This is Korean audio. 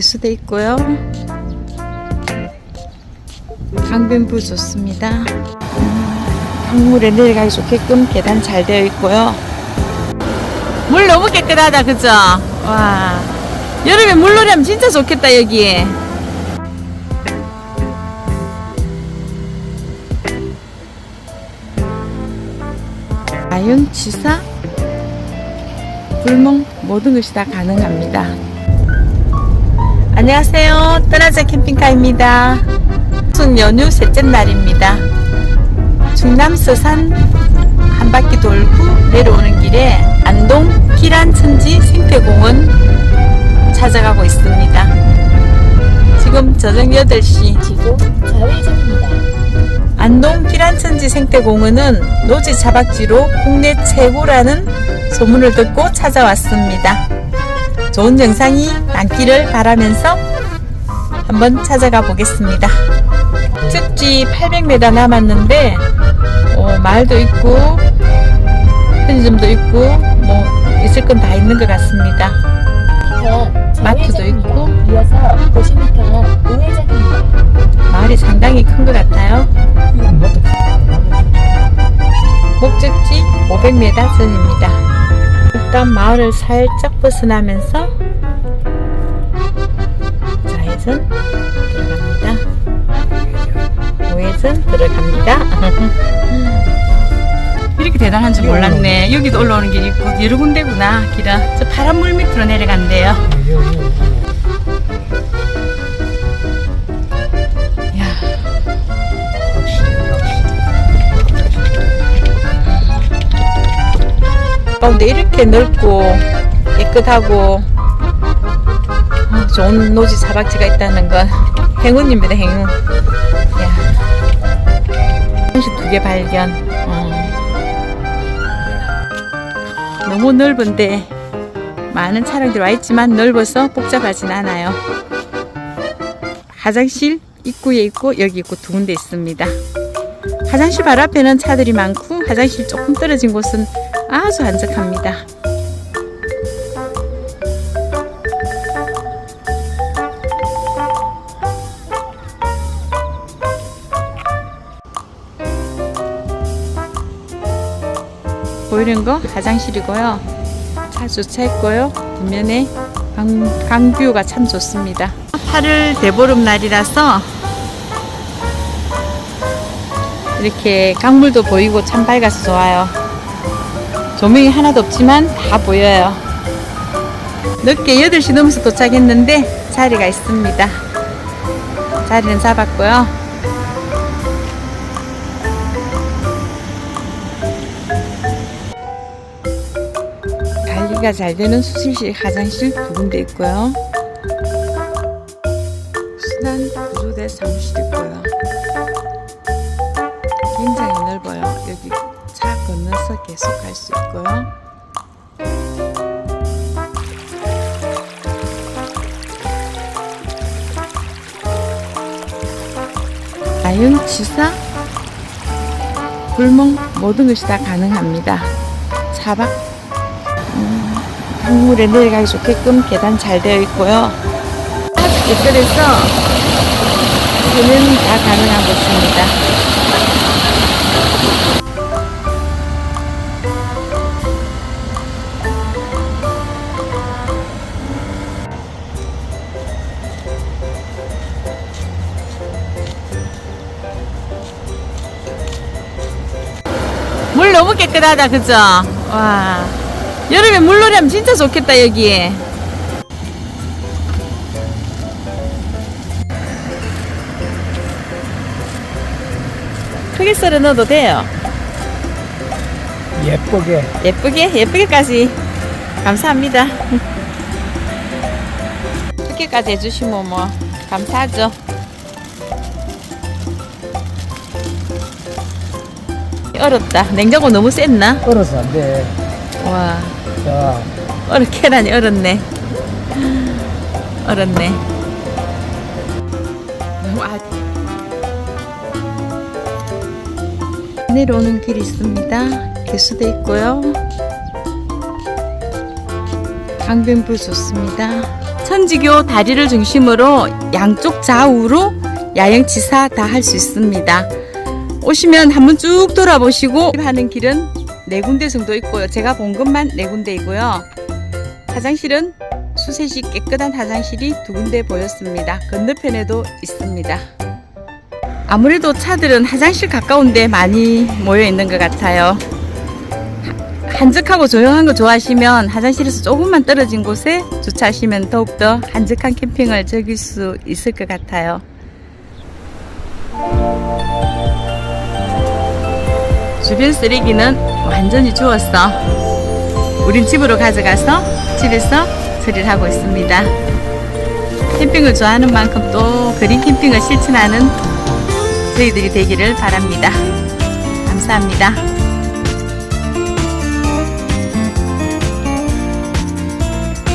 개수대 있고요. 강변부 좋습니다. 음, 강물에 내려가기 좋게끔 계단 잘 되어 있고요. 물 너무 깨끗하다, 그죠? 와. 여름에 물놀이 하면 진짜 좋겠다, 여기에. 아윤, 지사, 불멍 모든 것이 다 가능합니다. 안녕하세요. 떠나자 캠핑카입니다. 무슨 연휴 셋째 날입니다. 중남 서산 한 바퀴 돌고 내려오는 길에 안동 기란천지 생태공원 찾아가고 있습니다. 지금 저녁 8시 지도 좌회전입니다. 안동 기란천지 생태공원은 노지 자박지로 국내 최고라는 소문을 듣고 찾아왔습니다. 좋은 영상이 많기를 바라면서 한번 찾아가 보겠습니다. 특지 800m 남았는데 어, 마을도 있고 편의점도 있고 뭐 있을 건 다 있는 것 같습니다. 자, 마트도. 있고. 이어서 50m 우회전입니다. 마을이 상당히 큰 것 같아요. 목적지 500m 전입니다. 일단 마을을 살짝 벗어나면서 좌회전 들어갑니다. 우회전 들어갑니다. 이렇게 대단한 줄 몰랐네. 여기도 올라오는 길이 있고 여러 군데구나. 길은 저 파란 물 밑으로 내려간대요. 가운데 이렇게 넓고 깨끗하고 아, 좋은 노지 사박지가 있다는 건 행운입니다 행운. 야. 한시 두 개 발견. 어. 너무 넓은데 많은 차량들이 와 있지만 넓어서 복잡하진 않아요. 화장실 입구에 있고 여기 있고 두 군데 있습니다. 화장실 바로 앞에는 차들이 많고 화장실 조금 떨어진 곳은 아주 한적합니다. 보이는 거 화장실이고요. 차 주차했고요. 뒷면에 강, 강뷰가 참 좋습니다. 8월 대보름 날이라서 이렇게 강물도 보이고 참 밝아서 좋아요. 조명이 하나도 없지만 다 보여요. 늦게 8시 넘어서 도착했는데 자리가 있습니다. 자리는 잡았고요. 관리가 잘 되는 수술실, 화장실 두 군데 있고요. 순환 구조대 사무실 있고요. 굉장히 차 건너서 계속 갈수 있고요. 아윤 지사 불멍 모든 것이 다 가능합니다. 차박 음, 강물에 내려가기 좋게끔 계단 잘 되어 있고요. 깨끗해서 여기는 다 가능한 곳입니다. 물 너무 깨끗하다, 그죠? 와. 여름에 물놀이 하면 진짜 좋겠다, 여기에. 크게 썰어 넣어도 돼요. 예쁘게 예쁘게, 예쁘게까지. 감사합니다. 크게까지 해주시면 뭐, 감사하죠. 얼었다. 냉장고 너무 셌나? 얼어서 안 돼 와, 자 얼어, 계란이 얼었네. 얼었네. 내려오는 길이 있습니다. 개수대 있고요. 강변부 좋습니다. 천지교 다리를 중심으로 양쪽 좌우로 야영 지사 다 할 수 있습니다. 오시면 한번 쭉 돌아보시고 하는 길은 네 군데 정도 있고요. 제가 본 것만 네 군데이고요. 화장실은 수세시 깨끗한 화장실이 두 군데 보였습니다. 건너편에도 있습니다. 아무래도 차들은 화장실 가까운데 많이 모여 있는 것 같아요. 하- 한적하고 조용한 거 좋아하시면 화장실에서 조금만 떨어진 곳에 주차하시면 더욱더 한적한 캠핑을 즐길 수 있을 것 같아요. 주변 쓰레기는 완전히 주웠어. 우린 집으로 가져가서 집에서 처리를 하고 있습니다. 캠핑을 좋아하는 만큼 또 그린 캠핑을 실천하는 저희들이 되기를 바랍니다. 감사합니다.